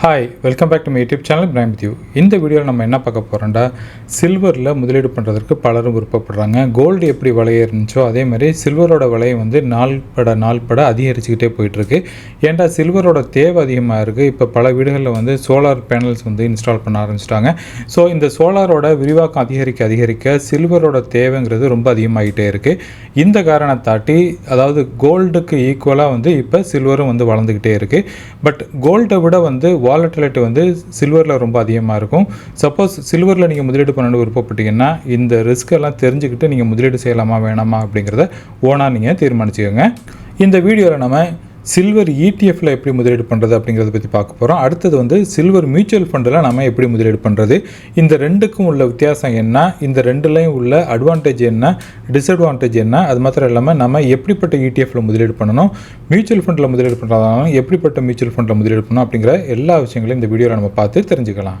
Hi welcome back to my YouTube channel prime with you இந்த வீடியோவில் நம்ம என்ன பார்க்க போகிறோம்டா சில்வரில் முதலீடு பண்ணுறதுக்கு பலரும் விருப்பப்படுறாங்க. கோல்டு எப்படி விலைய இருந்துச்சோ அதே மாதிரி சில்வரோட விலையை வந்து நாள் பட நாள் பட அதிகரிச்சுக்கிட்டே போயிட்டுருக்கு. ஏன்டா சில்வரோட தேவை அதிகமாக இருக்குது இப்போ பல வீடுகளில் வந்து சோலார் பேனல்ஸ் வந்து இன்ஸ்டால் பண்ண ஆரம்பிச்சிட்டாங்க. ஸோ இந்த சோலாரோட விரிவாக்கம் அதிகரிக்க அதிகரிக்க சில்வரோட தேவைங்கிறது ரொம்ப அதிகமாகிட்டே இருக்குது இந்த காரணத்தாட்டி அதாவது கோல்டுக்கு ஈக்குவலாக வந்து இப்போ சில்வரும் வந்து வளர்ந்துக்கிட்டே இருக்குது பட் கோல்டை விட வந்து வாலட்டிலிட்டி வந்து சில்வரில் ரொம்ப அதிகமாக இருக்கும். சப்போஸ் சில்வரில் நீங்கள் முதலீடு பண்ணணும்னு விருப்பப்பட்டீங்கன்னா இந்த ரிஸ்க் எல்லாம் தெரிஞ்சுக்கிட்டு நீங்கள் முதலீடு செய்யலாமா வேணாமா அப்படிங்கிறத ஓனாக நீங்கள் தீர்மானிச்சுக்கோங்க. இந்த வீடியோவில் நம்ம சில்வர் இடிஎஃப்ல எப்படி முதலீடு பண்ணுறது அப்படிங்கிறத பற்றி பார்க்க போகிறோம் அடுத்தது வந்து சில்வர் மியூச்சுவல் ஃபண்டில் நம்ம எப்படி முதலீடு பண்ணுறது இந்த ரெண்டுக்கும் உள்ள வித்தியாசம் என்ன? இந்த ரெண்டுலேயும் உள்ள அட்வான்டேஜ் என்ன? டிஸ்அட்வான்டேஜ் என்ன? அது மாத்திரம் இல்லாமல் நம்ம எப்படிப்பட்ட இடிஎஃப்ல முதலீடு பண்ணணும்? மியூச்சுவல் ஃபண்டில் முதலீடு பண்ணுறதாலும் எப்படிப்பட்ட மியூச்சுவல் ஃபண்டில் முதலீடு பண்ணணும் அப்படிங்கிற எல்லா விஷயங்களையும் இந்த வீடியோவில் நம்ம பார்த்து தெரிஞ்சுக்கலாம்.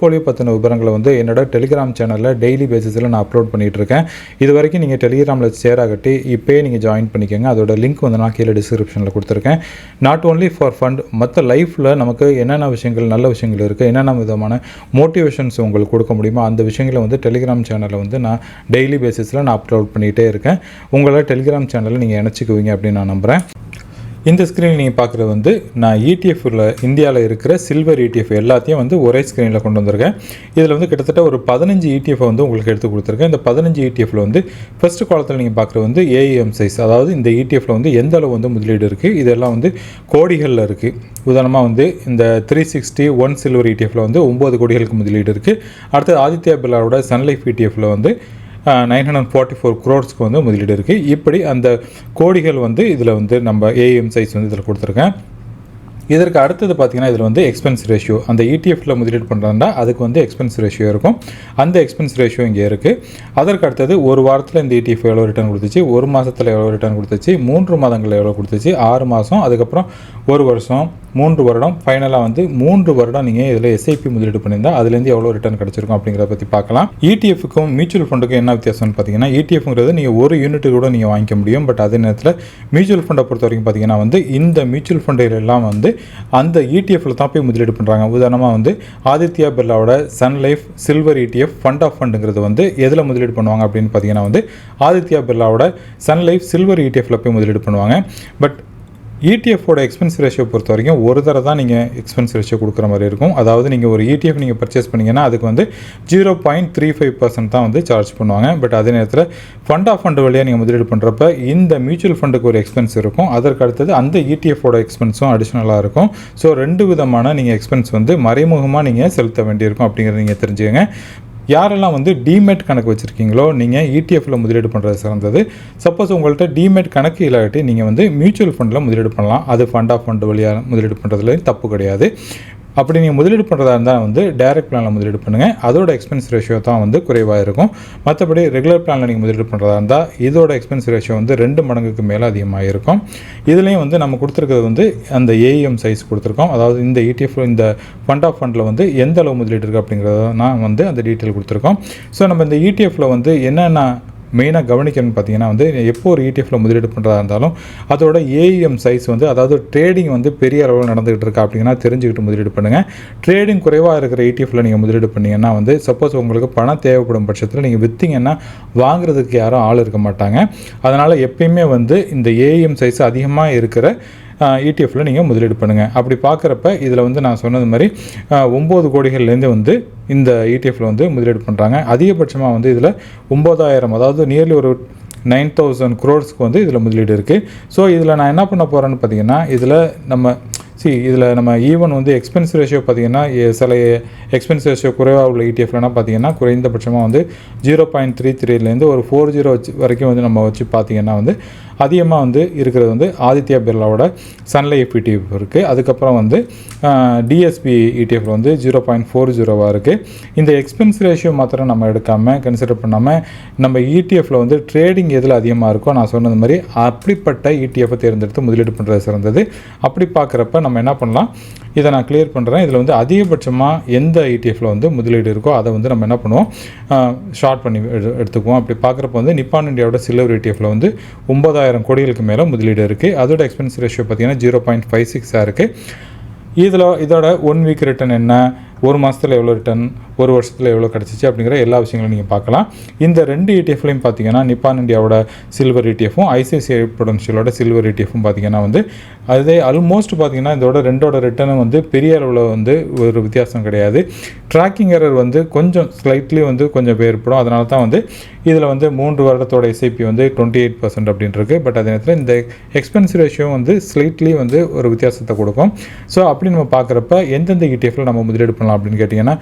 போர்ட்ஃபோலியோ பற்றின விவரங்களை வந்து என்னோட டெலிகிராம் சேனலில் டெய்லி பேசிஸில் நான் அப்லோட் பண்ணிகிட்டு இருக்கேன் இது வரைக்கும் நீங்கள் டெலிகிராமில் ஷேர் ஆகட்டி இப்போயே நீங்கள் ஜாயின் பண்ணிக்கோங்க. அதோட லிங்க் வந்து நான் கீழே டிஸ்கிரிப்ஷனில் கொடுத்துருக்கேன். நாட் ஓன்லி ஃபார் ஃபண்ட் மற்ற லைஃப்பில் நமக்கு என்னென்ன விஷயங்கள் நல்ல விஷயங்கள் இருக்குது என்னென்ன விதமான மோட்டிவேஷன்ஸ் உங்களுக்கு கொடுக்க முடியுமோ அந்த விஷயங்களை வந்து டெலிகிராம் சேனலில் வந்து நான் டெய்லி பேசிஸில் நான் அப்லோட் பண்ணிகிட்டே இருக்கேன். உங்களை டெலிகிராம் சேனலில் நீங்கள் இணைச்சிக்குவீங்க அப்படின்னு நான் நம்புகிறேன் இந்த ஸ்க்ரீனில் நீங்கள் பார்க்குறது வந்து நான் இடிஎஃப்ல இந்தியாவில் இருக்கிற சில்வர் இடிஎஃப் எல்லாத்தையும் வந்து ஒரே ஸ்க்ரீனில் கொண்டு வந்திருக்கேன். இதில் வந்து கிட்டத்தட்ட ஒரு பதினஞ்சு இடிஎஃப் வந்து உங்களுக்கு எடுத்து கொடுத்துருக்கேன். இந்த பதினஞ்சு இடிஎஃப்ல வந்து ஃபர்ஸ்ட் காலத்தில் நீங்கள் பார்க்குறது வந்து ஏஇஎம் சைஸ் அதாவது இந்த இடிஎஃப்ல வந்து எந்த அளவு வந்து முதலீடு இருக்குது இதெல்லாம் வந்து கோடிகளில் இருக்குது உதாரணமாக வந்து இந்த த்ரீ சிக்ஸ்டி ஒன் சில்வர் இடிஎஃப்ல வந்து ஒம்பது கோடிகளுக்கு முதலீடு இருக்குது அடுத்தது ஆதித்யா பிர்லாவோட சன்லைஃப் இடிஎஃப்ல வந்து நைன் ஹண்ட்ரட் ஃபார்ட்டி ஃபோர் க்ரோர்ஸ்க்கு வந்து முதலீடு இருக்குது இப்படி அந்த கோடிகள் வந்து இதில் வந்து நம்ம ஏஎம் சைஸ் வந்து இதில் கொடுத்துருக்கேன். இதற்கு அடுத்தது பார்த்தீங்கன்னா இதில் வந்து எக்ஸ்பென்ஸ் ரேஷியோ அந்த இடிஎஃப்ல முதலீடு பண்ணுறதுனா அதுக்கு வந்து எக்ஸ்பென்ஸ் ரேஷியோ இருக்கும். அந்த எக்ஸ்பென்ஸ் ரேஷியோ இங்கே இருக்குது அதற்கு அடுத்தது ஒரு வாரத்தில் இந்த இடிஎஃப் எவ்வளோ ரிட்டர்ன் கொடுத்துச்சு? ஒரு மாதத்தில் எவ்வளோ ரிட்டர்ன் கொடுத்துச்சு? மூன்று மாதங்கள் எவ்வளோ கொடுத்துச்சு? ஆறு மாதம் அதுக்கப்புறம் ஒரு வருஷம். மூன்று வருடம் ஃபைனலாக வந்து மூன்று வருடம் நீங்கள் இதில் எஸ்ஐபி முதலீடு பண்ணியிருந்தா அதுலேருந்து எவ்வளோ ரிட்டர்ன் கிடச்சிருக்கும் அப்படிங்கிறத பற்றி பார்க்கலாம். இடிஎஃப்க்கும் மியூச்சுவல் ஃபண்டுக்கும் என்ன வித்தியாசம்னு பார்த்தீங்கன்னா இடிஎஃப்ங்கிறது நீங்கள் ஒரு யூனிட்டு கூட நீங்கள் வாங்கிக்க முடியும். பட் அதே நேரத்தில் மியூச்சுவல் ஃபண்டை பொறுத்த வரைக்கும் பார்த்தீங்கன்னா வந்து இந்த மியூச்சுவல் ஃபண்டுகளெல்லாம் வந்து அந்த இடிஎஃப்ல தான் போய் முதலீடு பண்ணுறாங்க உதாரணமாக வந்து Aditya பிர்லாவோட Sun Life silver ETF fund of ஃபண்டுங்கிறது வந்து எதில் முதலீடு பண்ணுவாங்க அப்படின்னு பார்த்தீங்கன்னா வந்து ஆதித்யா பிர்லாவோட சன் லைஃப் சில்வர் இடிஎஃப்ல போய் முதலீடு பண்ணுவாங்க. பட் இடிஎஃபோட எக்ஸ்பென்ஸ் ரேஷியோ பொறுத்த வரைக்கும் ஒரு தடவை தான் நீங்கள் எக்ஸ்பென்ஸ் ரேஷியோ கொடுக்குற மாதிரி இருக்கும். அதாவது நீங்கள் ஒரு இடிஎஃப் நீங்கள் பர்ச்சேஸ் பண்ணிங்கன்னா அதுக்கு வந்து zero point three five percent தான் வந்து சார்ஜ் பண்ணுவாங்க. பட் அதே நேரத்தில் ஃபண்ட் ஆஃப் ஃபண்ட் வழியாக நீங்கள் முதலீடு பண்ணுறப்ப இந்த மியூச்சுவல் ஃபண்டுக்கு ஒரு எக்ஸ்பென்ஸ் இருக்கும். அதற்கு அடுத்தது அந்த இடிஎஃபோட எக்ஸ்பென்ஸும் அடிஷ்னலாக இருக்கும். ஸோ ரெண்டு விதமான நீங்கள் எக்ஸ்பென்ஸ் வந்து மறைமுகமாக நீங்கள் செலுத்த வேண்டியிருக்கும் அப்படிங்கிறத நீங்கள் தெரிஞ்சுக்கங்க. யாரெல்லாம் வந்து டிமேட் கணக்கு வச்சுருக்கீங்களோ நீங்கள் இடிஎஃப்பில் முதலீடு பண்ணுறது சிறந்தது. சப்போஸ் உங்கள்கிட்ட டிமேட் கணக்கு இல்லாட்டி நீங்கள் வந்து மியூச்சுவல் ஃபண்டில் முதலீடு பண்ணலாம். அது ஃபண்ட் ஆஃப் ஃபண்டு வழியாக முதலீடு பண்ணுறதுலேயும் தப்பு கிடையாது. அப்படி நீங்கள் முதலீடு பண்ணுறதா இருந்தால் வந்து டைரக்ட் பிளானில் முதலீடு பண்ணுங்கள் அதோட எக்ஸ்பென்ஸ் ரேஷியோ தான் வந்து குறைவாக இருக்கும். மற்றபடி ரெகுலர் பிளானில் நீங்கள் முதலீடு பண்ணுறதா இருந்தால் இதோட எக்ஸ்பென்ஸ் ரேஷியோ வந்து ரெண்டு மடங்குக்கு மேலே அதிகமாக இருக்கும். இதுலேயும் வந்து நம்ம கொடுத்துருக்கிறது வந்து அந்த ஏஎம் சைஸ் கொடுத்துருக்கோம். அதாவது இந்த இடிஎஃப் இந்த ஃபண்ட் ஆஃப் ஃபண்டில் வந்து எந்த அளவு முதலீடு இருக்குது அப்படிங்கிறத நான் வந்து அந்த டீட்டெயில் கொடுத்துருக்கோம். ஸோ நம்ம இந்த இடிஎஃப்பில் வந்து என்னென்ன மெயினாக கவனிக்கணும்னு பார்த்தீங்கன்னா வந்து எப்போ ஒரு இடிஎஃப்ல முதலீடு பண்ணுறதா இருந்தாலும் அதோட ஏஇஎம் சைஸ் வந்து அதாவது ட்ரேடிங் வந்து பெரிய அளவில் நடந்துகிட்டு இருக்கா அப்படிங்கன்னா தெரிஞ்சுக்கிட்டு முதலீடு பண்ணுங்கள் ட்ரேடிங் குறைவாக இருக்கிற இடிஎஃப்ல நீங்கள் முதலீடு பண்ணீங்கன்னா வந்து சப்போஸ் உங்களுக்கு பணம் தேவைப்படும் பட்சத்தில் நீங்கள் விற்றீங்கன்னா வாங்குறதுக்கு யாரும் ஆள் இருக்க மாட்டாங்க. அதனால் எப்பயுமே வந்து இந்த ஏஇஎம் சைஸ் அதிகமாக இருக்கிற இடிஎஃப்பில் நீங்கள் முதலீடு பண்ணுங்கள் அப்படி பார்க்குறப்ப இதில் வந்து நான் சொன்னது மாதிரி ஒம்பது கோடிகள்லேருந்து வந்து இந்த இடிஎஃப்பில் வந்து முதலீடு பண்ணுறாங்க அதிகபட்சமாக வந்து இதில் ஒம்பதாயிரம் அதாவது நியர்லி ஒரு நைன் தௌசண்ட் க்ரோர்ஸ்க்கு வந்து இதில் முதலீடு இருக்குது ஸோ இதில் நான் என்ன பண்ண போகிறேன்னு பார்த்தீங்கன்னா இதில் நம்ம சி இதில் நம்ம ஈவன் வந்து எக்ஸ்பென்ஸ் ரேஷியோ பார்த்தீங்கன்னா சில எக்ஸ்பென்ஸ் ரேஷியோ குறைவாக உள்ள இடிஎஃப்லனா பார்த்தீங்கன்னா குறைந்தபட்சமாக வந்து ஜீரோ பாயிண்ட் த்ரீ த்ரீலேருந்து ஒரு ஃபோர் ஜீரோ வச்சு வரைக்கும் வந்து நம்ம வச்சு பார்த்தீங்கன்னா வந்து அதிகமாக வந்து இருக்கிறது வந்து ஆதித்யா பிர்லாவோட சன்லைஃப் இடிஎஃப் இருக்குது அதுக்கப்புறம் வந்து டிஎஸ்பி இடிஎஃப் வந்து ஜீரோ பாயிண்ட் ஃபோர் ஜீரோவாக இருக்குது இந்த எக்ஸ்பென்ஸ் ரேஷியோ மாத்திரம் நம்ம எடுக்காமல் கன்சிடர் பண்ணாமல் நம்ம இடிஎஃப்பில் வந்து ட்ரேடிங் எதில் அதிகமாக இருக்கோ நான் சொன்னது மாதிரி அப்படிப்பட்ட இடிஎஃப்பை தேர்ந்தெடுத்து முதலீடு பண்ணுறது சிறந்தது. அப்படி பார்க்குறப்ப நம்ம என்ன பண்ணலாம்? இதை நான் கிளியர் பண்ணுறேன் இதில் வந்து அதிகபட்சமாக எந்த ஐடிஎஃப்பில் வந்து முதலீடு இருக்கோ அதை வந்து நம்ம என்ன பண்ணுவோம்? ஷார்ட் பண்ணி எடு எடுத்துக்குவோம். அப்படி பார்க்குறப்ப வந்து நிப்பான் இந்தியாவோட சில்வர் இடிஎஃப்ல வந்து ஒன்பதாயிரம் கோடிகளுக்கு மேலே முதலீடு இருக்குது அதோட எக்ஸ்பென்ஸ் ரேஷியோ பார்த்தீங்கன்னா ஜீரோ பாயிண்ட் ஃபைவ் சிக்ஸாக இருக்குது இதில் இதோட ஒன் வீக் ரிட்டர்ன் என்ன? ஒரு மாதத்தில் எவ்வளோ ரிட்டர்ன் ஒரு வருஷத்தில் எவ்வளோ கிடச்சிச்சு அப்படிங்கிற எல்லா விஷயங்களும் நீங்கள் பார்க்கலாம். இந்த ரெண்டு இடிஎஃப்லையும் பார்த்தீங்கன்னா நிப்பான் இந்தியாவோட சில்வர் இடிஎஃப்பும் ஐசிஐசிஐ ப்ரொடென்ஷியலோட சில்வர் இடிஎஃப்பும் பார்த்தீங்கன்னா வந்து அதே ஆல்மோஸ்ட் பார்த்தீங்கன்னா இதோட ரெண்டோட ரிட்டர்னும் வந்து பெரிய அளவில் வந்து ஒரு வித்தியாசம் கிடையாது. ட்ராக்கிங் எரர் வந்து கொஞ்சம் ஸ்லைட்லி வந்து கொஞ்சம் ஏற்படும் அதனால தான் வந்து இதில் வந்து மூன்று வருடத்தோட எஸ்ஐபி வந்து டுவெண்ட்டி எயிட் பர்சன்ட் அப்படின்ட்டு பட் அதே நேரத்தில் இந்த எக்ஸ்பென்ஸ் ரேஷியோ வந்து ஸ்லைட்லி வந்து ஒரு வித்தியாசத்தை கொடுக்கும். ஸோ அப்படி நம்ம பார்க்குறப்ப எந்தெந்த இடிஎஃப்ல நம்ம முதலீடு பண்ணலாம் அப்படின்னு கேட்டிங்கன்னா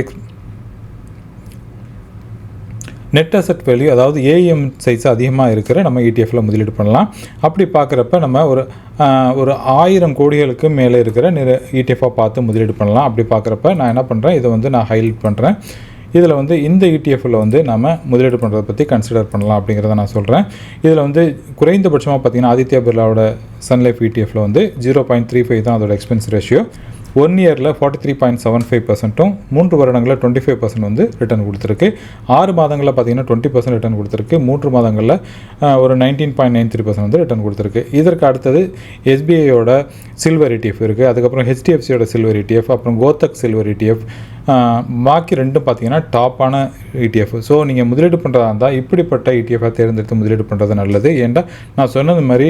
எக்ஸ் நெட் அசெட் வேல்யூ அதாவது ஏஎம் சைஸ் அதிகமாக இருக்கிற நம்ம இடிஎஃப்பில் முதலீடு பண்ணலாம். அப்படி பார்க்குறப்ப நம்ம ஒரு ஒரு ஆயிரம் கோடிகளுக்கு மேலே இருக்கிற நிற இடிஎஃபாக பார்த்து முதலீடு பண்ணலாம். அப்படி பார்க்குறப்ப நான் என்ன பண்ணுறேன் இதை வந்து நான் ஹைலைட் பண்ணுறேன் இதில் வந்து இந்த இடிஎஃப்பில் வந்து நம்ம முதலீடு பண்ணுறதை பற்றி கன்சிடர் பண்ணலாம் அப்படிங்கிறத நான் சொல்கிறேன் இதில் வந்து குறைந்தபட்சமாக பார்த்தீங்கன்னா ஆதித்யா பிர்லாவோட சன்லைஃப் இடிஎஃப்பில் வந்து ஜீரோ பாயிண்ட் த்ரீ ஃபைவ் தான் அதோட எக்ஸ்பென்ஸ் ரேஷியோ ஒன் இயரில் forty three point seven five பர்சன்ட்டும் மூன்று வருடங்களில் டுவெண்ட்டி ஃபைவ் பர்சன்ட் வந்து ரிட்டர்ன் கொடுத்துருக்கு. ஆறு மாதங்களில் பார்த்தீங்கன்னா டுவெண்ட்டி பர்சன்ட் ரிட்டர்ன் கொடுத்துருக்கு. மூன்று மாதங்களில் ஒரு nineteen point nine three percent வந்து ரிட்டர்ன் கொடுத்துருக்கு. இதற்கு அடுத்தது எஸ்பிஐயோட சில்வர் இடிஎஃப் இருக்குது அதுக்கப்புறம் ஹெச்டிஎஃப்சியோட சில்வர் இடிஎஃப் அப்புறம் கோத்தக் சில்வர் இடிஎஃப் பாக்கி ரெண்டும் பார்த்தீங்கன்னா டாப்பான இடிஎஃப் ஸோ நீங்கள் முதலீடு பண்ணுறதா இருந்தால் இப்படிப்பட்ட இடிஎஃபாக தேர்ந்தெடுத்து முதலீடு பண்ணுறது நல்லது. ஏன்டா நான் சொன்னது மாதிரி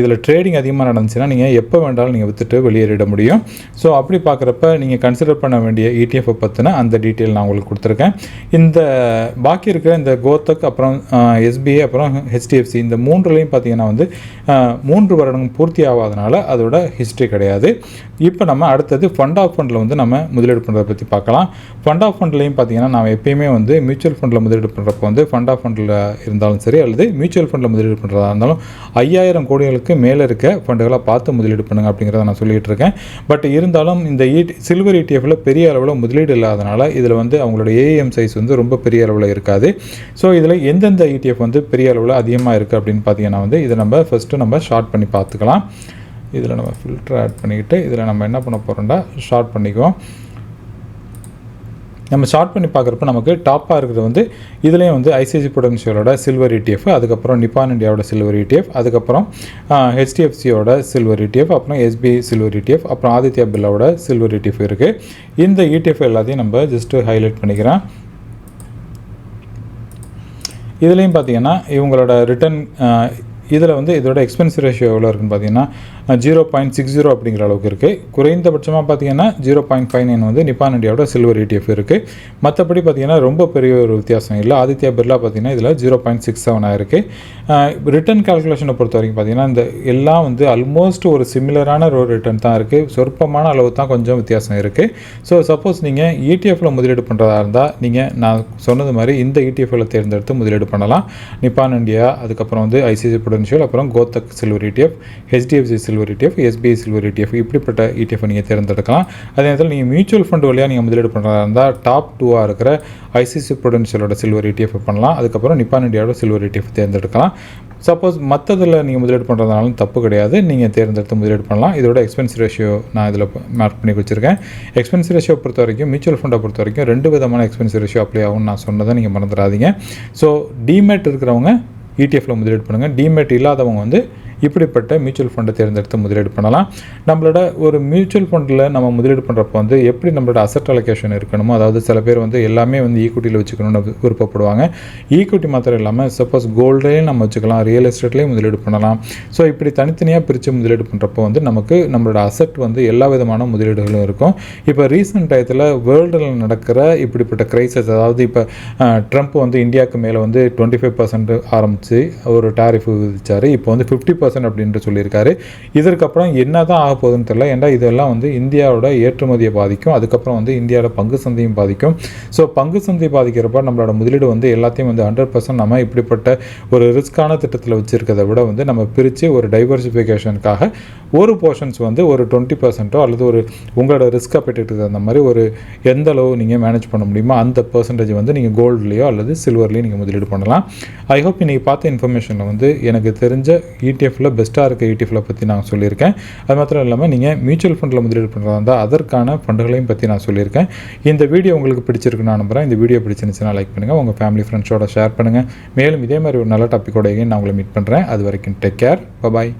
இதில் ட்ரேடிங் அதிகமாக நடந்துச்சுன்னா நீங்கள் எப்போ வேண்டாலும் நீங்கள் விற்றுட்டு வெளியேறிட முடியும். ஸோ அப்படி பார்க்குறப்ப நீங்கள் கன்சிடர் பண்ண வேண்டிய இடிஎஃப்பை பற்றின அந்த டீட்டெயில் நான் உங்களுக்கு கொடுத்துருக்கேன். இந்த பாக்கி இருக்கிற இந்த கோத்தக் அப்புறம் எஸ்பிஐ அப்புறம் ஹெச்டிஎஃப்சி இந்த மூன்றுலையும் பார்த்தீங்கன்னா வந்து மூன்று வருடம் பூர்த்தி ஆகாதனால அதோட ஹிஸ்ட்ரி கிடையாது. இப்போ நம்ம அடுத்தது ஃபண்ட் ஆஃப் ஃபண்டில் வந்து நம்ம முதலீடு பண்ணுறதை பற்றி பார்க்கலாம். ஃபண்ட் ஆஃப் ஃபண்ட்லையும் பார்த்தீங்கன்னா நான் எப்பயுமே வந்து மியூச்சுவல் ஃபண்டில் முதலீடு பண்ணுறப்போ வந்து ஃபண்ட் ஆஃப் ஃபண்டில் இருந்தாலும் சரி அல்லது மியூச்சுவல் ஃபண்டில் முதலீடு பண்ணுறதா இருந்தாலும் ஐயாயிரம் கோடிகளுக்கு மேலே இருக்க ஃபண்டுகளை பார்த்து முதலீடு பண்ணுங்க அப்படிங்கிறத நான் சொல்லிட்டு இருக்கேன். பட் இருந்தாலும் இந்த ஈட் சில்வர் இடிஎஃப்பில் பெரிய அளவில் முதலீடு இல்லாதனால இதில் வந்து அவங்களோட ஏஎம் சைஸ் வந்து ரொம்ப பெரிய அளவில் இருக்காது. ஸோ இதில் எந்தெந்த இடிஎஃப் வந்து பெரிய அளவில் அதிகமாக இருக்குது அப்படின்னு பார்த்தீங்கன்னா வந்து இதை நம்ம ஃபஸ்ட்டு நம்ம ஷார்ட் பண்ணி பார்த்துக்கலாம். இதில் நம்ம ஃபில்டர் ஆட் பண்ணிக்கிட்டு இதில் நம்ம என்ன பண்ண போகிறோம்னா ஷார்ட் பண்ணிக்குவோம். நம்ம ஷார்ட் பண்ணி பார்க்குறப்ப நமக்கு டாப்பாக இருக்கிறது வந்து இதுலேயும் வந்து ஐசிஐசி புடன்ஷியலோட சில்வர் இடிஎஃப் அதுக்கப்புறம் நிப்பான் இண்டியாவோட சில்வர் இடிஎஃப் அதுக்கப்புறம் ஹெச்டிஎஃப்சியோட சில்வர் இடிஎஃப் அப்புறம் எஸ்பிஐ சில்வர் இடிஎஃப் அப்புறம் ஆதித்யா பில்லாவோட சில்வர் இடிஎஃப் இருக்குது இந்த இடிஎஃப் எல்லாத்தையும் நம்ம ஜஸ்ட்டு ஹைலைட் பண்ணிக்கிறேன். இதுலேயும் பார்த்தீங்கன்னா இவங்களோட ரிட்டர்ன் இதில் வந்து இதோட எக்ஸ்பென்ஸ் ரேஷியோ எவ்வளோ இருக்குன்னு பார்த்தீங்கன்னா ஜீரோ பாயிண்ட் சிக்ஸ் ஜீரோ அப்படிங்கிற அளவுக்கு இருக்குது குறைந்தபட்சமாக பார்த்தீங்கன்னா ஜீரோ பாயிண்ட் ஃபைவ் நைன் வந்து நிப்பான் இண்டியாவோட சில்வர் இடிஎஃப் இருக்குது மற்றபடி பார்த்தீங்கன்னா ரொம்ப பெரிய ஒரு வித்தியாசம் இல்லை. ஆதித்யா பிர்லா பார்த்தீங்கன்னா இதில் ஜீரோ பாயிண்ட் சிக்ஸ் செவனாக இருக்குது ரிட்டர்ன் கால்குலேஷனை பொறுத்த வரைக்கும் பார்த்தீங்கன்னா இந்த எல்லாம் வந்து ஆல்மோஸ்ட் ஒரு சிமிலரான ஒரு ரிட்டர்ன் தான் இருக்குது சொற்பமான அளவு தான் கொஞ்சம் வித்தியாசம் இருக்குது ஸோ சப்போஸ் நீங்கள் இடிஎஃப்ல முதலீடு பண்ணுறதா இருந்தால் நீங்கள் நான் சொன்னது மாதிரி இந்த இடிஎஃப்ல தேர்ந்தெடுத்து முதலீடு பண்ணலாம். நிப்பான் இண்டியா அதுக்கப்புறம் வந்து ஐசிசி பொடென்ஷியல் அப்புறம் Kotak silver ETF HDFC silver ETF SBI silver ETF இப்படிப்பட்ட இடிஎஃப் நீங்கள் தேர்ந்தெடுக்கலாம். அதே நேரத்தில் நீங்கள் மியூச்சுவல் ஃபண்ட் வழியாக நீங்கள் முதலீடு பண்ணுறதா இருந்தால் டாப் டூவாக இருக்கிற ஐசிசி பொடென்ஷியலோட சில்வர் இடிஎஃப் பண்ணலாம். அதுக்கப்புறம் நிப்பான் இண்டியாவோட சில்வர் இடிஎஃப் தேர்ந்தெடுக்கலாம். சப்போஸ் மற்றதில் நீங்கள் முதலீடு பண்ணுறதுனாலும் தப்பு கிடையாது. நீங்கள் தேர்ந்தெடுத்து முதலீடு பண்ணலாம். இதோட எக்ஸ்பென்ஸ் ரேஷியோ நான் இதில் மார்க் பண்ணி வச்சுருக்கேன் எக்ஸ்பென்ஸ் ரேஷியோ பொறுத்த வரைக்கும் மியூச்சுவல் ஃபண்டை பொறுத்த வரைக்கும் ரெண்டு விதமான எக்ஸ்பென்ஸ் ரேஷியோ அப்ளை ஆகும்னு நான் சொன்னதை நீங்கள் மறந்துடாதீங்க. ஸோ டிமேட் இருக்கிறவங்க இடிஎஃப்ல முதலீடு பண்ணுங்கள் டிமெட் இல்லாதவங்க வந்து இப்படிப்பட்ட மியூச்சுவல் ஃபண்டை தேர்ந்தெடுத்து முதலீடு பண்ணலாம். நம்மளோட ஒரு மியூச்சுவல் ஃபண்டில் நம்ம முதலீடு பண்ணுறப்போ வந்து எப்படி நம்மளோட அசட் அலோகேஷன் இருக்கணுமோ அதாவது சில பேர் வந்து எல்லாமே வந்து ஈக்குவிட்டியில் வச்சுக்கணும்னு விருப்பப்படுவாங்க. ஈக்குவிட்டி மாத்திரம் இல்லாமல் சப்போஸ் கோல்டையும் நம்ம வச்சுக்கலாம் ரியல் எஸ்டேட்லேயும் முதலீடு பண்ணலாம். ஸோ இப்படி தனித்தனியாக பிரித்து முதலீடு பண்ணுறப்போ வந்து நமக்கு நம்மளோட அசட் வந்து எல்லா விதமான முதலீடுகளும் இருக்கும். இப்போ ரீசெண்ட் டயத்தில் வேர்ல்டில் நடக்கிற இப்படிப்பட்ட கிரைசஸ் அதாவது இப்போ ட்ரம்ப் வந்து இந்தியாவுக்கு மேலே வந்து டுவெண்ட்டி ஃபைவ் பர்சன்ட் ஆரம்பித்து ஒரு டாரிஃப் விதிச்சார். இப்போ வந்து ஃபிஃப்டி பர்சன்ட் அப்படின்ட்டு சொல்லியிருக்காரு. இதற்கப்புறம் என்ன தான் ஆக போகுதுன்னு தெரியல. ஏன்னா இதெல்லாம் வந்து இந்தியாவோட ஏற்றுமதியை பாதிக்கும். அதுக்கப்புறம் வந்து இந்தியாவோட பங்கு சந்தையும் பாதிக்கும். ஸோ பங்கு சந்தை பாதிக்கிறப்ப நம்மளோட முதலீடு வந்து எல்லாத்தையும் வந்து ஹண்ட்ரட் பர்சன்ட் நம்ம இப்படிப்பட்ட ஒரு ரிஸ்க்கான திட்டத்தில் வச்சுருக்கிறத விட வந்து நம்ம பிரித்து ஒரு டைவர்சிஃபிகேஷனுக்காக ஒரு போர்ஷன்ஸ் வந்து ஒரு டுவெண்ட்டி பர்சன்ட்டோ அல்லது ஒரு உங்களோட ரிஸ்க் அப்பேட்டு அந்த மாதிரி ஒரு எந்த அளவு நீங்கள் மேனேஜ் பண்ண முடியுமோ அந்த பர்சன்டேஜ் வந்து நீங்கள் கோல்ட்லேயோ அல்லது சில்வர்லேயோ நீங்கள் முதலீடு பண்ணலாம். ஐ ஹோப் இன்றைக்கி பார்த்த இன்ஃபர்மேஷனில் வந்து எனக்கு தெரிஞ்ச இடிஎஃப்பில் பெஸ்ட்டாக இருக்க இடிஎஃப்ல பற்றி நான் சொல்லியிருக்கேன். அது மாத்திரம் இல்லாமல் நீங்கள் மியூச்சுவல் ஃபண்டில் முதலீடு பண்ணுறதா இருந்தால் அதற்கான ஃபண்டுகளையும் பற்றி நான் சொல்லியிருக்கேன். இந்த வீடியோ உங்களுக்கு பிடிச்சிருக்குன்னு நான் நம்புகிறேன் இந்த வீடியோ பிடிச்சிருந்துச்சுன்னா லைக் பண்ணுங்கள் உங்கள் ஃபேமிலி ஃப்ரெண்ட்ஸோட ஷேர் பண்ணுங்கள் மேலும் இதே மாதிரி ஒரு நல்ல டாப்பிக்கோடையும் நான் உங்களை மீட் பண்ணுறேன் அது வரைக்கும் டேக் கேர் பபாய்